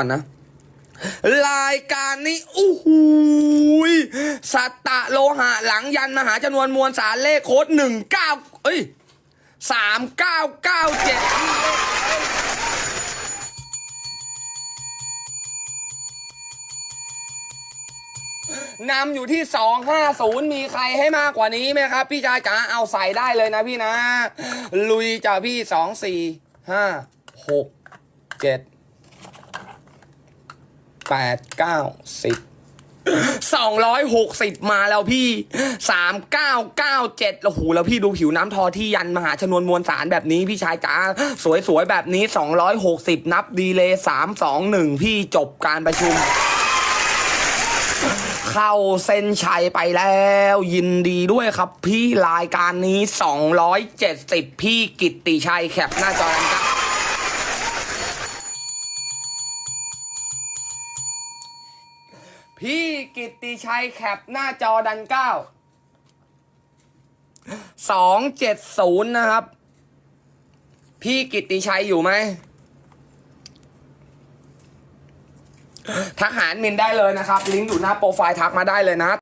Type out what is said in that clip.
ก่อนนะ รายการนี้อู้หูยสัตตะโลหะหลังยันมหาจำนวนมวลสารเลขโค้ดหนึ่งเก้าเอ้ยสามเก้าเก้าเจ็ดนำอยู่ที่สองห้าศูนย์มีใครให้มากกว่านี้ไหมครับ พี่ชาจ๋าเอาใส่ได้เลยนะพี่นะ ลุยจ้ะพี่สองสี่ห้าหกเจ็ด แปดเก้าสิบสองร้อยหกสิบมาแล้วพี่สามเก้าเก้าเจ็ดโอ้โหแล้วพี่ดูผิวน้ำทอที่ยันมหาชนวนมวลสารแบบนี้พี่ชายจ๋าสวยๆแบบนี้สองร้อยหกสิบนับดีเลยสามสองหนึ่งพี่จบการประชุม เข้าเส้นชัยไปแล้ว ยินดีด้วยครับพี่รายการนี้ 270 พี่กิตติชัยแคปหน้าจอนั้นครับ พี่กิตติชัยแคปหน้าจอดันเก้าสองเจ็ดศูนย์นะครับ พี่กิตติชัยอยู่ไหมทักหารมินได้เลยนะครับ ลิงก์อยู่หน้าโปรไฟล์ทักมาได้เลยนะ